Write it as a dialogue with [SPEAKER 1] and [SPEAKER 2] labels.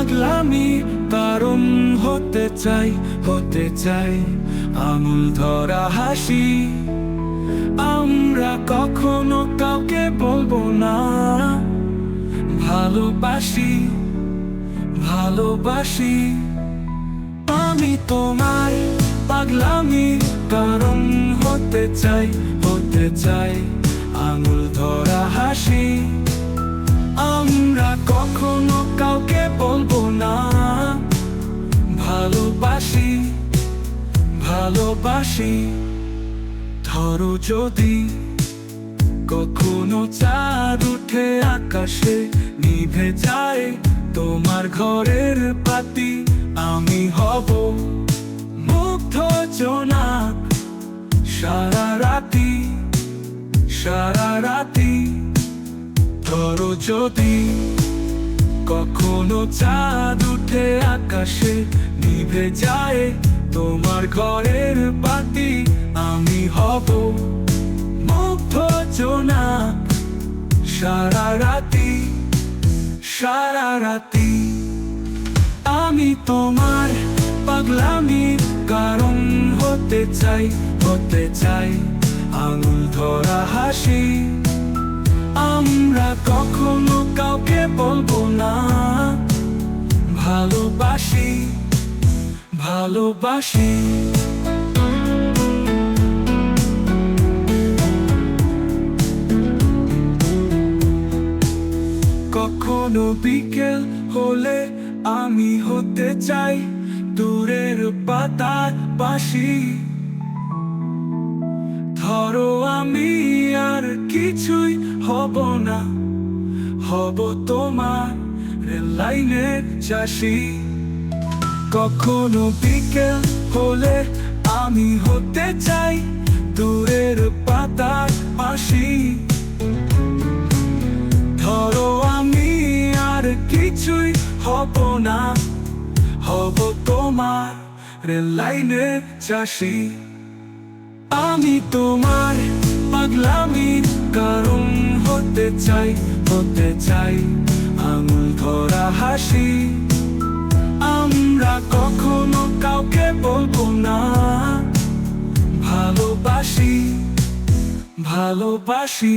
[SPEAKER 1] পাগলামি কারণ হতে চাই হতে চাই আঙুল ধরা হাসি। আমরা কখনো কাউকে বলব না, ভালোবাসি ভালোবাসি। আমি তোমার পাগলামি কারণ হতে চাই হতে চাই আঙুল ধরা হাসি। আমরা কখনো কাউকে ভালোবাসি। ধরো যদি কখনো চাঁদ উঠে আকাশে নিভে যায় তোমার ঘরের পাতি, আমি হব মুগ্ধ জোনাক। সারা রাতি সারা রাতি, ধরো যদি কখনো চাঁদ উঠে আকাশে নিভে যায় তোমার ঘরের বাতি আমি হব মুগ্ধ জোনাক সারা রাতি সারা রাতি। আমি তোমার পাগলামির কারণ হতে চাই হতে চাই আঙুল ধরা হাসি। আমরা কখনো ভালোবাসি। কখনো বিকেল হলে আমি হতে চাই দূরের পাতার বাসি ধরো আমি আর কিছুই হব না, হব তোমার রেল লাইনের চাষি। কখনো বিকেল হলে আমি হতে চাই দূরের পাতার পাশি। ধরো আমি আর কিছুই হব না, হব তোমার রেল লাইনের চাষি। আমি তোমার পাগলামির কারণ হতে চাই হতে চাই আঙুল ধরা হাসি। কখনো কাউকে বলব না। ভালোবাসি ভালোবাসি।